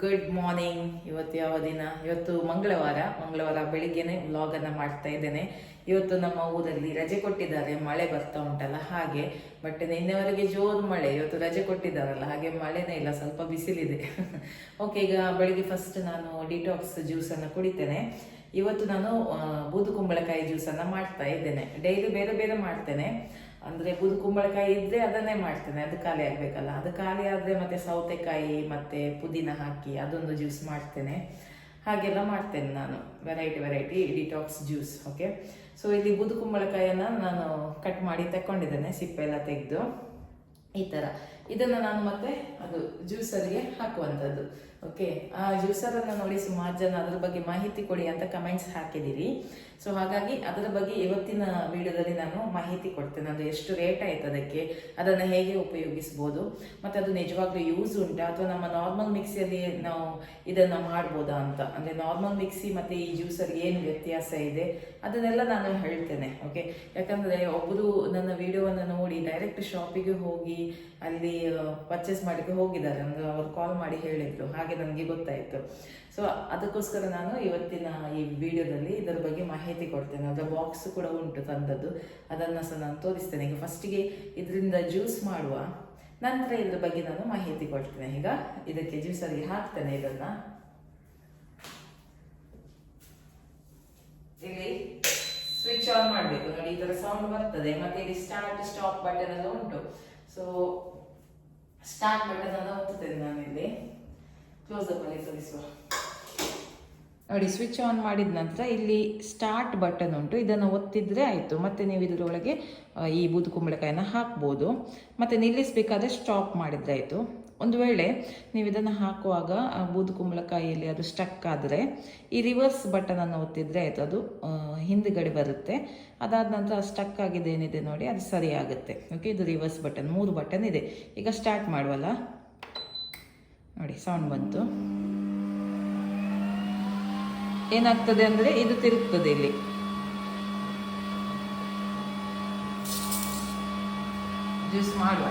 ಗುಡ್ ಮಾರ್ನಿಂಗ್ ಇವತ್ತು ಯಾವ ದಿನ? ಇವತ್ತು ಮಂಗಳವಾರ. ಮಂಗಳವಾರ ಬೆಳಿಗ್ಗೆನೆ ವ್ಲಾಗನ್ನು ಮಾಡ್ತಾ ಇದ್ದೇನೆ. ಇವತ್ತು ನಮ್ಮ ಊರಲ್ಲಿ ರಜೆ ಕೊಟ್ಟಿದ್ದಾರೆ. ಮಳೆ ಬರ್ತಾ ಉಂಟಲ್ಲ, ಹಾಗೆ. ಬಟ್ ನಿನ್ನೆವರೆಗೆ ಜೋರು ಮಳೆ. ಇವತ್ತು ರಜೆ ಕೊಟ್ಟಿದ್ದಾರಲ್ಲ, ಹಾಗೆ ಮಳೆನೇ ಇಲ್ಲ, ಸ್ವಲ್ಪ ಬಿಸಿಲಿದೆ. ಓಕೆ ಈಗ ಬೆಳಿಗ್ಗೆ ಫಸ್ಟ್ ನಾನು ಡಿಟಾಕ್ಸ್ ಜ್ಯೂಸನ್ನು ಕುಡಿತೇನೆ. ಇವತ್ತು ನಾನು ಬೂದು ಕುಂಬಳಕಾಯಿ ಜ್ಯೂಸನ್ನು ಮಾಡ್ತಾ ಇದ್ದೇನೆ. ಡೈಲಿ ಬೇರೆ ಬೇರೆ ಮಾಡ್ತೇನೆ. ಅಂದ್ರೆ ಬೂದು ಕುಂಬಳಕಾಯಿ ಇದ್ರೆ ಅದನ್ನೇ ಮಾಡ್ತೇನೆ. ಅದು ಖಾಲಿ ಆಗಬೇಕಲ್ಲ. ಅದು ಖಾಲಿ ಆದ್ರೆ ಮತ್ತೆ ಸೌತೆಕಾಯಿ, ಮತ್ತೆ ಪುದೀನ ಹಾಕಿ ಅದೊಂದು ಜ್ಯೂಸ್ ಮಾಡ್ತೇನೆ. ಹಾಗೆಲ್ಲ ಮಾಡ್ತೇನೆ ನಾನು. Variety variety detox juice okay so ಇಲ್ಲಿ ಬೂದು ಕುಂಬಳಕಾಯಿಯನ್ನ ನಾನು ಕಟ್ ಮಾಡಿ ತಕ್ಕೊಂಡಿದ್ದೇನೆ, ಸಿಪ್ಪೆ ಎಲ್ಲ ತೆಗೆದು. ಈ ತರ. ಇದನ್ನ ನಾನು ಮತ್ತೆ ಅದು ಜ್ಯೂಸರ್ಗೆ ಹಾಕುವಂಥದ್ದು ಓಕೆ ಆ ಜ್ಯೂಸರನ್ನು ನೋಡಿ ಸುಮಾರು ಜನ ಅದರ ಬಗ್ಗೆ ಮಾಹಿತಿ ಕೊಡಿ ಅಂತ ಕಮೆಂಟ್ಸ್ ಹಾಕಿದ್ದೀರಿ ಸೊ ಹಾಗಾಗಿ ಅದರ ಬಗ್ಗೆ ಇವತ್ತಿನ ವಿಡಿಯೋದಲ್ಲಿ ನಾನು ಮಾಹಿತಿ ಕೊಡ್ತೇನೆ. ಅದು ಎಷ್ಟು ರೇಟ್ ಆಯ್ತು ಅದಕ್ಕೆ, ಅದನ್ನು ಹೇಗೆ ಉಪಯೋಗಿಸ್ಬೋದು, ಮತ್ತು ಅದು ನಿಜವಾಗ್ಲೂ ಯೂಸ್ ಉಂಟಾ, ಅಥವಾ ನಮ್ಮ ನಾರ್ಮಲ್ ಮಿಕ್ಸಿಯಲ್ಲಿ ನಾವು ಇದನ್ನು ಮಾಡ್ಬೋದಾ ಅಂತ. ಅಂದರೆ ನಾರ್ಮಲ್ ಮಿಕ್ಸಿ ಮತ್ತೆ ಈ ಜ್ಯೂಸರ್ಗೆ ಏನು ವ್ಯತ್ಯಾಸ ಇದೆ, ಅದನ್ನೆಲ್ಲ ನಾನು ಹೇಳ್ತೇನೆ. ಓಕೆ ಯಾಕಂದರೆ ಒಬ್ಬರು ನನ್ನ ವಿಡಿಯೋವನ್ನು ನೋಡಿ ಡೈರೆಕ್ಟ್ ಶಾಪಿಗೆ ಹೋಗಿ, ಅಲ್ಲಿ ಪರ್ಚೇಸ್ ಮಾಡಲಿಕ್ಕೆ ಹೋಗಿದ್ದಾರೆ. ಅಂದರೆ ಅವರು ಕಾಲ್ ಮಾಡಿ ಹೇಳಿದ್ರು. ಹಾಗೆ ನನಗೆ ಗೊತ್ತಾಯಿತು. ಸೊ ಅದಕ್ಕೋಸ್ಕರ ನಾನು ಇವತ್ತಿನ ಈ ವಿಡಿಯೋದಲ್ಲಿ ಇದರ ಬಗ್ಗೆ ಮಾಹಿತಿ ಕೊಡ್ತೇನೆ. ಅದರ ಬಾಕ್ಸ್ ಕೂಡ ಉಂಟು ತಂದದ್ದು. ಅದನ್ನು ಸಹ ನಾನು ತೋರಿಸ್ತೇನೆ. ಈಗ ಫಸ್ಟಿಗೆ ಇದರಿಂದ ಜ್ಯೂಸ್ ಮಾಡುವ ನಂತರ ಇದ್ರ ಬಗ್ಗೆ ನಾನು ಮಾಹಿತಿ ಕೊಡ್ತೇನೆ. ಈಗ ಇದಕ್ಕೆ ಜ್ಯೂಸರಿಗೆ ಹಾಕ್ತೇನೆ ಇದನ್ನ. ಇಲ್ಲಿ ಸ್ವಿಚ್ ಆನ್ ಮಾಡಬೇಕು. ನೋಡಿ ತರ ಸೌಂಡ್ ಬರ್ತದೆ. ಮತ್ತೆ ಇಲ್ಲಿ ಸ್ಟಾರ್ಟ್ ಸ್ಟಾಪ್ ಬಟನ್ ಎಲ್ಲ ಉಂಟು. ಸೊ ಸ್ಟಾರ್ಟ್ ಮಾಡೋದನ್ನ ಒತ್ತುತ್ತೇನೆ ನಾನು ಇಲ್ಲಿ ಕ್ಲೋಸ್ ಅಪ್ ಅಲ್ಲಿ ತೋರಿಸುವ. ನೋಡಿ ಸ್ವಿಚ್ ಆನ್ ಮಾಡಿದ ನಂತರ ಇಲ್ಲಿ ಸ್ಟಾರ್ಟ್ ಬಟನ್ ಉಂಟು. ಇದನ್ನು ಒತ್ತಿದ್ರೆ ಆಯಿತು. ಮತ್ತೆ ನೀವು ಇದರೊಳಗೆ ಈ ಬೂದು ಕುಂಬಳಕಾಯಿನ ಹಾಕ್ಬೋದು. ಮತ್ತೆ ನಿಲ್ಲಿಸಬೇಕಾದ್ರೆ ಸ್ಟಾಪ್ ಮಾಡಿದ್ರೆ ಆಯಿತು. ಒಂದು ವೇಳೆ ನೀವು ಇದನ್ನು ಹಾಕುವಾಗ ಬೂದು ಕುಂಬಳಕಾಯಿಯಲ್ಲಿ ಅದು ಸ್ಟಕ್ ಆದರೆ, ಈ ರಿವರ್ಸ್ ಬಟನನ್ನು ಒತ್ತಿದ್ರೆ ಆಯಿತು, ಅದು ಹಿಂದುಗಡೆ ಬರುತ್ತೆ. ಅದಾದ ನಂತರ ಸ್ಟಕ್ ಆಗಿದೆ, ಏನಿದೆ ನೋಡಿ, ಅದು ಸರಿ ಆಗುತ್ತೆ. ಓಕೆ ಇದು ರಿವರ್ಸ್ ಬಟನ್ ಮೂರು ಬಟನ್ ಇದೆ. ಈಗ ಸ್ಟಾರ್ಟ್ ಮಾಡುವಲ್ಲ? ನೋಡಿ ಸೌಂಡ್ ಬಂತು. ಏನಾಗ್ತದೆ ಅಂದರೆ, ಇದು ತಿರುಗ್ತದೆ ಇಲ್ಲಿ. ಜ್ಯೂಸ್ ಮಾಡುವ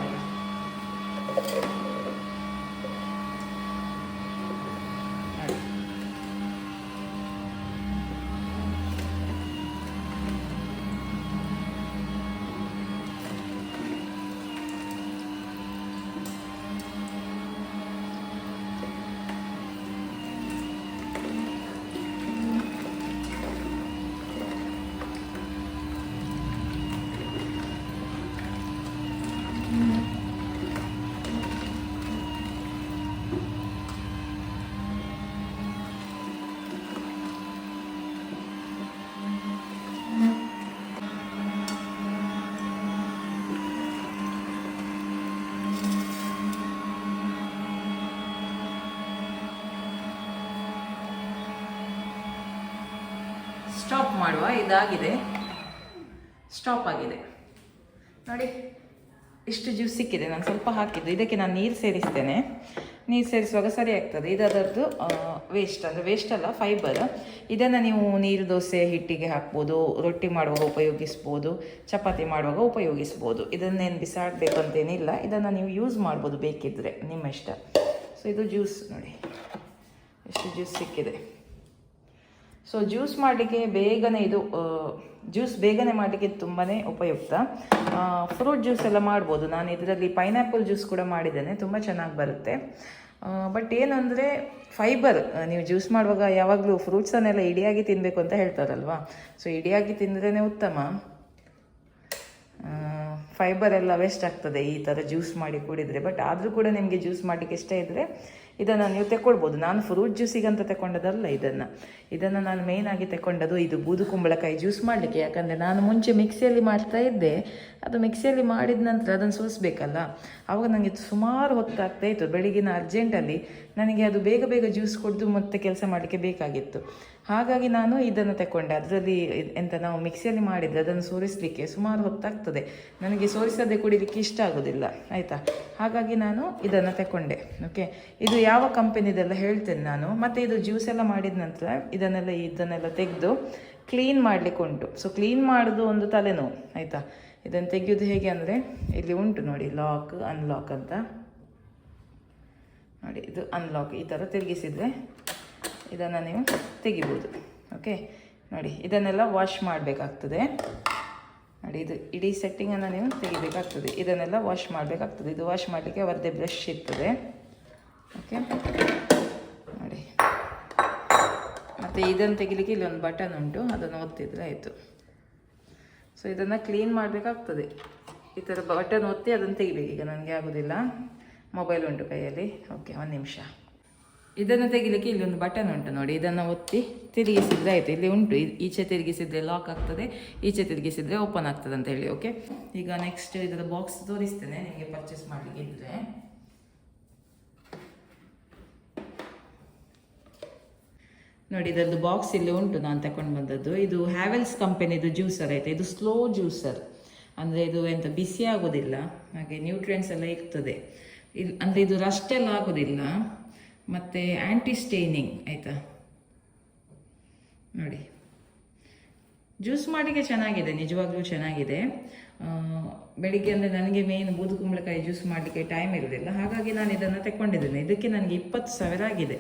ಮಾಡುವ ಇದಾಗಿದೆ. ಸ್ಟಾಪ್ ಆಗಿದೆ. ನೋಡಿ, ಇಷ್ಟು ಜ್ಯೂಸ್ ಸಿಕ್ಕಿದೆ. ನಾನು ಸ್ವಲ್ಪ ಹಾಕಿದ್ದು. ಇದಕ್ಕೆ ನಾನು ನೀರು ಸೇರಿಸ್ತೇನೆ. ನೀರು ಸೇರಿಸುವಾಗ ಸರಿ ಆಗ್ತದೆ. ಇದು ವೇಸ್ಟ್ ಅಂದರೆ ವೇಸ್ಟ್ ಅಲ್ಲ ಫೈಬರ್ ಇದನ್ನು ನೀವು ನೀರು, ದೋಸೆ, ಹಿಟ್ಟಿಗೆ ಹಾಕ್ಬೋದು, ರೊಟ್ಟಿ ಮಾಡುವಾಗ ಉಪಯೋಗಿಸ್ಬೋದು, ಚಪಾತಿ ಮಾಡುವಾಗ ಉಪಯೋಗಿಸ್ಬೋದು. ಇದನ್ನೇನು ಬಿಸಾಡಬೇಕು ಅಂತೇನಿಲ್ಲ. ಇದನ್ನು ನೀವು ಯೂಸ್ ಮಾಡ್ಬೋದು ಬೇಕಿದ್ದರೆ ನಿಮ್ಮ ಇಷ್ಟ. ಸೊ ಇದು ಜ್ಯೂಸ್ ನೋಡಿ. ಎಷ್ಟು ಜ್ಯೂಸ್ ಸಿಕ್ಕಿದೆ. ಸೊ ಜ್ಯೂಸ್ ಮಾಡಲಿಕ್ಕೆ ಬೇಗನೆ ಇದು ಜ್ಯೂಸ್ ಬೇಗನೆ ಮಾಡಲಿಕ್ಕೆ ತುಂಬಾ ಉಪಯುಕ್ತ. ಫ್ರೂಟ್ ಜ್ಯೂಸ್ ಎಲ್ಲ ಮಾಡ್ಬೋದು. ನಾನು ಇದರಲ್ಲಿ ಪೈನಾಪಲ್ ಜ್ಯೂಸ್ ಕೂಡ ಮಾಡಿದ್ದೇನೆ. ತುಂಬ ಚೆನ್ನಾಗಿ ಬರುತ್ತೆ. ಬಟ್ ಏನಂದರೆ ಫೈಬರ್ ನೀವು ಜ್ಯೂಸ್ ಮಾಡುವಾಗ ಯಾವಾಗಲೂ ಫ್ರೂಟ್ಸನ್ನೆಲ್ಲ ಇಡಿಯಾಗಿ ತಿನ್ನಬೇಕು ಅಂತ ಹೇಳ್ತಾರಲ್ವಾ? ಸೊ ಇಡಿಯಾಗಿ ತಿಂದ್ರೇ ಉತ್ತಮ. ಫೈಬರ್ ಎಲ್ಲ ವೇಸ್ಟ್ ಆಗ್ತದೆ ಈ ಥರ ಜ್ಯೂಸ್ ಮಾಡಿ ಕುಡಿದರೆ. ಬಟ್ ಆದರೂ ಕೂಡ ನಿಮಗೆ ಜ್ಯೂಸ್ ಮಾಡಲಿಕ್ಕೆ ಇಷ್ಟ ಇದ್ದರೆ ಇದನ್ನು ನೀವು ತೆಕ್ಕೊಳ್ಬೋದು. ನಾನು ಫ್ರೂಟ್ ಜ್ಯೂಸಿಗಂತ ತಗೊಂಡದಲ್ಲ ಇದನ್ನು. ಇದನ್ನು ನಾನು ಮೇಯ್ನಾಗಿ ತಗೊಂಡದು ಇದು ಬೂದು ಕುಂಬಳಕಾಯಿ ಜ್ಯೂಸ್ ಮಾಡಲಿಕ್ಕೆ. ಯಾಕಂದರೆ ನಾನು ಮುಂಚೆ ಮಿಕ್ಸಿಯಲ್ಲಿ ಮಾಡ್ತಾ ಇದ್ದೆ. ಅದು ಮಿಕ್ಸಿಯಲ್ಲಿ ಮಾಡಿದ ನಂತರ ಅದನ್ನು ಸೋಸಬೇಕಲ್ಲ? ಆವಾಗ ನನಗೆ ಸುಮಾರು ಹೊತ್ತಾಗ್ತಾ ಇತ್ತು. ಬೆಳಗಿನ ಅರ್ಜೆಂಟಲ್ಲಿ ನನಗೆ ಅದು ಬೇಗ ಬೇಗ ಜ್ಯೂಸ್ ಕುಡಿದು ಮತ್ತೆ ಕೆಲಸ ಮಾಡಲಿಕ್ಕೆ ಬೇಕಾಗಿತ್ತು. ಹಾಗಾಗಿ ನಾನು ಇದನ್ನು ತಗೊಂಡೆ ಅದರಲ್ಲಿ ಎಂತ ನಾವು ಮಿಕ್ಸಿಯಲ್ಲಿ ಮಾಡಿದರೆ ಅದನ್ನು ಸೋರಿಸಲಿಕ್ಕೆ ಸುಮಾರು ಹೊತ್ತಾಗ್ತದೆ. ನನಗೆ ಸೋರಿಸದೆ ಕುಡಿಲಿಕ್ಕೆ ಇಷ್ಟ ಆಗೋದಿಲ್ಲ. ಆಯಿತಾ? ಹಾಗಾಗಿ ನಾನು ಇದನ್ನು ತಗೊಂಡೆ ಓಕೆ ಇದು ಯಾವ ಕಂಪನಿದೆಲ್ಲ ಹೇಳ್ತೇನೆ ನಾನು. ಮತ್ತು ಇದು ಜ್ಯೂಸ್ ಎಲ್ಲ ಮಾಡಿದ ನಂತರ ಇದನ್ನೆಲ್ಲ ಇದನ್ನೆಲ್ಲ ತೆಗೆದು ಕ್ಲೀನ್ ಮಾಡಲಿಕ್ಕೆ ಉಂಟು. ಸೊ ಕ್ಲೀನ್ ಮಾಡೋದು ಒಂದು ತಲೆನೋವು, ಆಯಿತಾ? ಇದನ್ನು ತೆಗೆಯೋದು ಹೇಗೆ ಅಂದರೆ, ಇಲ್ಲಿ ಉಂಟು ನೋಡಿ ಲಾಕ್ ಅನ್ಲಾಕ್ ಅಂತ. ನೋಡಿ, ಇದು ಅನ್ಲಾಕ್ ಈ ಥರ ತಿರುಗಿಸಿದರೆ ಇದನ್ನು ನೀವು ತೆಗಿಬೋದು. ಓಕೆ ನೋಡಿ, ಇದನ್ನೆಲ್ಲ ವಾಶ್ ಮಾಡಬೇಕಾಗ್ತದೆ. ನೋಡಿ, ಇದು ಇಡೀ ಸೆಟ್ಟಿಂಗನ್ನು ನೀವು ತೆಗಿಬೇಕಾಗ್ತದೆ. ಇದನ್ನೆಲ್ಲ ವಾಶ್ ಮಾಡಬೇಕಾಗ್ತದೆ. ಇದು ವಾಶ್ ಮಾಡಲಿಕ್ಕೆ ಅವರದೇ ಬ್ರಷ್ ಇರ್ತದೆ. ಓಕೆ ಮತ್ತು ಇದನ್ನು ತೆಗಿಲಿಕ್ಕೆ ಇಲ್ಲೊಂದು ಬಟನ್ ಉಂಟು, ಅದನ್ನು ಒತ್ತಿದ್ರೆ ಆಯಿತು. ಸೊ ಇದನ್ನು ಕ್ಲೀನ್ ಮಾಡಬೇಕಾಗ್ತದೆ. ಈ ಥರ ಬಟನ್ ಒತ್ತಿ ಅದನ್ನು ತೆಗಿಬೇಕು. ಈಗ ನನಗೆ ಆಗೋದಿಲ್ಲ. ಮೊಬೈಲ್ ಉಂಟು ಕೈಯಲ್ಲಿ. ಓಕೆ ಒಂದು ನಿಮಿಷ. ಇದನ್ನು ತೆಗಿಲಿಕ್ಕೆ ಇಲ್ಲೊಂದು ಬಟನ್ ಉಂಟು ನೋಡಿ. ಇದನ್ನು ಒತ್ತಿ ತಿರುಗಿಸಿದ್ರೆ ಆಯಿತು. ಇಲ್ಲಿ ಉಂಟು. ಈಚೆ ತಿರುಗಿಸಿದ್ರೆ ಲಾಕ್ ಆಗ್ತದೆ. ಈಚೆ ತಿರುಗಿಸಿದ್ರೆ ಓಪನ್ ಆಗ್ತದೆ ಅಂತ ಹೇಳಿ ಓಕೆ ಈಗ ನೆಕ್ಸ್ಟ್ ಇದರ ಬಾಕ್ಸ್ ತೋರಿಸ್ತೇನೆ. ನಿಮಗೆ ಪರ್ಚೇಸ್ ಮಾಡಲಿಕ್ಕೆ ಇದ್ದರೆ ನೋಡಿ, ಇದರದ್ದು ಬಾಕ್ಸ್ ಇಲ್ಲಿ ಉಂಟು ನಾನು ತಗೊಂಡು ಬಂದದ್ದು. ಇದು ಹ್ಯಾವೆಲ್ಸ್ ಕಂಪೆನಿದು ಜ್ಯೂಸರ್ ಆಯ್ತು ಇದು ಸ್ಲೋ ಜ್ಯೂಸರ್ ಅಂದರೆ ಇದು ಎಂತ ಬಿಸಿ ಆಗೋದಿಲ್ಲ. ಹಾಗೆ ನ್ಯೂಟ್ರಿಯೆಂಟ್ಸ್ ಎಲ್ಲ ಇರ್ತದೆ. ಇದು ಅಂದರೆ ಇದು ರಸ್ಟ್ ಎಲ್ಲ ಆಗೋದಿಲ್ಲ. ಮತ್ತು ಆ್ಯಂಟಿ ಸ್ಟೇನಿಂಗ್ ಆಯಿತಾ? ನೋಡಿ. ಜ್ಯೂಸ್ ಮಾಡಿಗೆ ಚೆನ್ನಾಗಿದೆ, ನಿಜವಾಗ್ಲೂ ಚೆನ್ನಾಗಿದೆ. ಬೆಳಿಗ್ಗೆ ಅಂದರೆ ನನಗೆ ಮೇನ್ ಬೂದು ಕುಂಬಳಕಾಯಿ ಜ್ಯೂಸ್ ಮಾಡಲಿಕ್ಕೆ ಟೈಮ್ ಇರೋದಿಲ್ಲ. ಹಾಗಾಗಿ ನಾನು ಇದನ್ನು ತಗೊಂಡಿದ್ದೇನೆ ಇದಕ್ಕೆ ನನಗೆ ಇಪ್ಪತ್ತು ಸಾವಿರ ಆಗಿದೆ.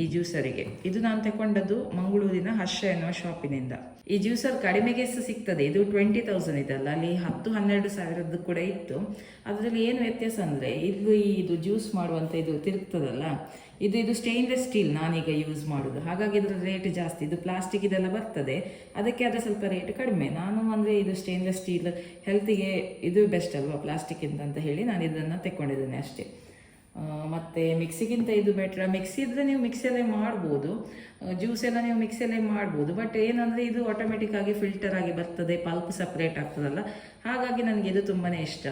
ಈ ಜ್ಯೂಸರಿಗೆ. ಇದು ನಾನು ತಗೊಂಡದ್ದು ಮಂಗಳೂರಿನ ಹರ್ಷ ಎನ್ನುವ ಶಾಪಿನಿಂದ. ಈ ಜ್ಯೂಸರ್ ಕಡಿಮೆಗೆ ಸಹ ಸಿಗ್ತದೆ. ಇದು ಟ್ವೆಂಟಿ ತೌಸಂಡ್ ಇದಲ್ಲ ಅಲ್ಲಿ. ಹತ್ತು, ಹನ್ನೆರಡು ಸಾವಿರದ್ದು ಕೂಡ ಇತ್ತು. ಅದರಲ್ಲಿ ಏನು ವ್ಯತ್ಯಾಸ ಅಂದರೆ ಇದು ಇದು ಜ್ಯೂಸ್ ಮಾಡುವಂಥ ಇದು ತಿರುಗ್ತದಲ್ಲ, ಇದು ಇದು ಸ್ಟೇನ್ಲೆಸ್ ಸ್ಟೀಲ್ ನಾನೀಗ ಯೂಸ್ ಮಾಡೋದು. ಹಾಗಾಗಿ ಇದರ ರೇಟ್ ಜಾಸ್ತಿ. ಇದು ಪ್ಲಾಸ್ಟಿಕ್ ಇದೆಲ್ಲ ಬರ್ತದೆ. ಅದಕ್ಕೆ ಆದರೆ ಸ್ವಲ್ಪ ರೇಟ್ ಕಡಿಮೆ. ನಾನು ಅಂದರೆ ಇದು ಸ್ಟೇನ್ಲೆಸ್ ಸ್ಟೀಲ್ ಹೆಲ್ತಿಗೆ ಇದು ಬೆಸ್ಟ್ ಅಲ್ವಾ ಪ್ಲಾಸ್ಟಿಕ್ ಅಂತ ಹೇಳಿ ನಾನು ಇದನ್ನು ತೆಕ್ಕೊಂಡಿದ್ದೇನೆ ಅಷ್ಟೇ. ಮತ್ತೆ ಮಿಕ್ಸಿಗಿಂತ ಇದು ಬೆಟ್ರ ಮಿಕ್ಸಿ ಇದ್ದರೆ ನೀವು ಮಿಕ್ಸಿಯಲ್ಲೇ ಮಾಡ್ಬೋದು. ಜ್ಯೂಸ್ ಎಲ್ಲ ನೀವು ಮಿಕ್ಸಿಯಲ್ಲೇ ಮಾಡ್ಬೋದು. ಬಟ್ ಏನಂದರೆ ಇದು ಆಟೋಮೆಟಿಕ್ ಆಗಿ ಫಿಲ್ಟರ್ ಆಗಿ ಬರ್ತದೆ ಪಲ್ಪ್ ಸಪ್ರೇಟ್ ಆಗ್ತದಲ್ಲ. ಹಾಗಾಗಿ ನನಗೆ ಇದು ತುಂಬಾ ಇಷ್ಟ.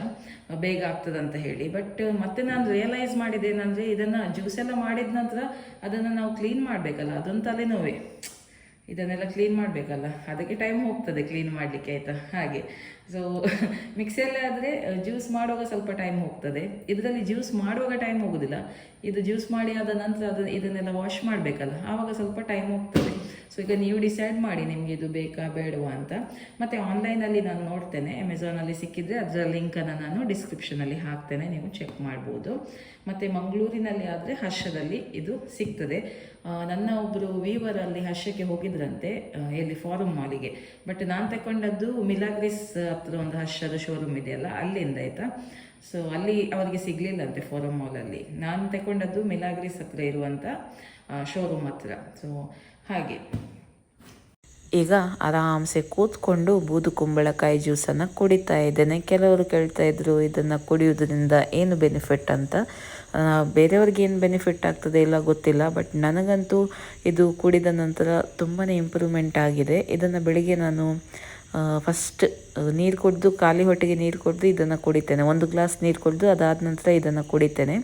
ಬೇಗ ಆಗ್ತದೆ ಅಂತ ಹೇಳಿ. ಬಟ್ ಮತ್ತೆ ನಾನು ರಿಯಲೈಸ್ ಮಾಡಿದ್ದೇನೆಂದರೆ ಇದನ್ನು ಜ್ಯೂಸ್ ಎಲ್ಲ ಮಾಡಿದ ನಂತರ ಅದನ್ನು ನಾವು ಕ್ಲೀನ್ ಮಾಡಬೇಕಲ್ಲ, ಅದೊಂದು ತಲೆನೋವೇ. ಇದನ್ನೆಲ್ಲ ಕ್ಲೀನ್ ಮಾಡಬೇಕಲ್ಲ? ಅದಕ್ಕೆ ಟೈಮ್ ಹೋಗ್ತದೆ ಕ್ಲೀನ್ ಮಾಡಲಿಕ್ಕೆ ಆಯಿತಾ? ಹಾಗೆ. ಸೊ ಮಿಕ್ಸಿಯಲ್ಲೇ ಆದರೆ ಜ್ಯೂಸ್ ಮಾಡುವಾಗ ಸ್ವಲ್ಪ ಟೈಮ್ ಹೋಗ್ತದೆ. ಇದರಲ್ಲಿ ಜ್ಯೂಸ್ ಮಾಡುವಾಗ ಟೈಮ್ ಹೋಗೋದಿಲ್ಲ. ಇದು ಜ್ಯೂಸ್ ಮಾಡಿ ಆದ ನಂತರ ಅದು ಇದನ್ನೆಲ್ಲ ವಾಶ್ ಮಾಡಬೇಕಲ್ಲ? ಆವಾಗ ಸ್ವಲ್ಪ ಟೈಮ್ ಹೋಗ್ತದೆ. ಸೊ ಈಗ ನೀವು ಡಿಸೈಡ್ ಮಾಡಿ ನಿಮಗೆ ಇದು ಬೇಕಾ, ಬೇಡವಾ ಅಂತ. ಮತ್ತು ಆನ್ಲೈನಲ್ಲಿ ನಾನು ನೋಡ್ತೇನೆ. ಅಮೆಝಾನಲ್ಲಿ ಸಿಕ್ಕಿದ್ರೆ ಅದರ ಲಿಂಕನ್ನು ನಾನು ಡಿಸ್ಕ್ರಿಪ್ಷನಲ್ಲಿ ಹಾಕ್ತೇನೆ. ನೀವು ಚೆಕ್ ಮಾಡ್ಬೋದು. ಮತ್ತು ಮಂಗಳೂರಿನಲ್ಲಿ ಆದರೆ ಹರ್ಷದಲ್ಲಿ ಇದು ಸಿಗ್ತದೆ. ನನ್ನ ಒಬ್ಬರು ವೀವರಲ್ಲಿ ಹರ್ಷಕ್ಕೆ ಹೋಗಿದ್ರಂತೆ ಎಲ್ಲಿ ಫಾರಮ್ ಮಾಲಿಗೆ ಬಟ್ ನಾನು ತಗೊಂಡದ್ದು ಮಿಲಾಗ್ರಿಸ್ ಹತ್ರ ಒಂದು ಹರ್ಷದ ಶೋರೂಮ್ ಇದೆಯಲ್ಲ ಅಲ್ಲಿಂದ ಆಯಿತಾ? ಸೊ ಅಲ್ಲಿ ಅವರಿಗೆ ಸಿಗಲಿಲ್ಲಂತೆ ಫಾರಮ್ ಮಾಲಲ್ಲಿ ನಾನು ತಗೊಂಡದ್ದು ಮಿಲಾಗ್ರಿಸ್ ಹತ್ರ ಇರುವಂಥ ಶೋರೂಮ್ ಹತ್ರ. ಸೊ ಹಾಗೆ. ಈಗ ಆರಾಮ್ಸೆ ಕೂತ್ಕೊಂಡು ಬೂದು ಕುಂಬಳಕಾಯಿ ಜ್ಯೂಸನ್ನು ಕುಡಿತಾ ಇದ್ದೇನೆ. ಕೆಲವರು ಕೇಳ್ತಾ ಇದ್ರು, ಇದನ್ನು ಕುಡಿಯೋದ್ರಿಂದ ಏನು ಬೆನಿಫಿಟ್ ಅಂತ. ಬೇರೆಯವ್ರಿಗೆ ಏನು ಬೆನಿಫಿಟ್ ಆಗ್ತದೆ ಇಲ್ಲ ಗೊತ್ತಿಲ್ಲ ಬಟ್ ನನಗಂತೂ ಇದು ಕುಡಿದ ನಂತರ ತುಂಬಾ ಇಂಪ್ರೂವ್ಮೆಂಟ್ ಆಗಿದೆ. ಇದನ್ನು ಬೆಳಿಗ್ಗೆ ನಾನು ಫಸ್ಟ್ ನೀರು ಕುಡಿದು, ಖಾಲಿ ಹೊಟ್ಟೆಗೆ ನೀರು ಕುಡಿದು ಇದನ್ನು ಕುಡಿತೇನೆ. ಒಂದು ಗ್ಲಾಸ್ ನೀರು ಕುಡಿದು ಅದಾದ ನಂತರ ಇದನ್ನು ಕುಡಿತೇನೆ.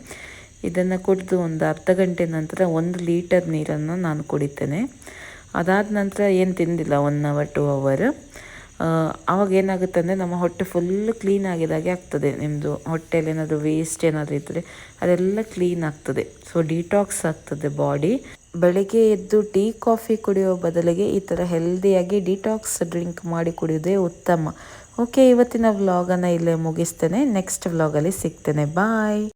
ಇದನ್ನು ಕುಡಿದು ಒಂದು ಅರ್ಧ ಗಂಟೆ ನಂತರ ಒಂದು ಲೀಟರ್ ನೀರನ್ನು ನಾನು ಕುಡಿತೇನೆ. ಅದಾದ ನಂತರ ಏನು ತಿಂದಿಲ್ಲ ಒನ್ ಅವರ್ ಟು ಅವರ್ ಆವಾಗ ಏನಾಗುತ್ತೆ ಅಂದರೆ ನಮ್ಮ ಹೊಟ್ಟೆ ಫುಲ್ ಕ್ಲೀನ್ ಆಗಿದಾಗೆ ಆಗ್ತದೆ. ನಿಮ್ಮದು ಹೊಟ್ಟೆಯಲ್ಲಿ ಏನಾದರೂ ವೇಸ್ಟ್ ಏನಾದರೂ ಇದ್ದರೆ ಅದೆಲ್ಲ ಕ್ಲೀನ್ ಆಗ್ತದೆ. ಸೊ ಡಿಟಾಕ್ಸ್ ಆಗ್ತದೆ ಬಾಡಿ ಬೆಳಗ್ಗೆ ಎದ್ದು ಟೀ ಕಾಫಿ ಕುಡಿಯೋ ಬದಲಿಗೆ ಈ ಥರ ಹೆಲ್ದಿಯಾಗಿ ಡಿಟಾಕ್ಸ್ ಡ್ರಿಂಕ್ ಮಾಡಿ ಕುಡಿಯೋದೇ ಉತ್ತಮ. ಓಕೆ ಇವತ್ತಿನ ವ್ಲಾಗನ್ನು ಇಲ್ಲೇ ಮುಗಿಸ್ತೇನೆ. ನೆಕ್ಸ್ಟ್ ವ್ಲಾಗಲ್ಲಿ ಸಿಗ್ತೇನೆ. ಬಾಯ್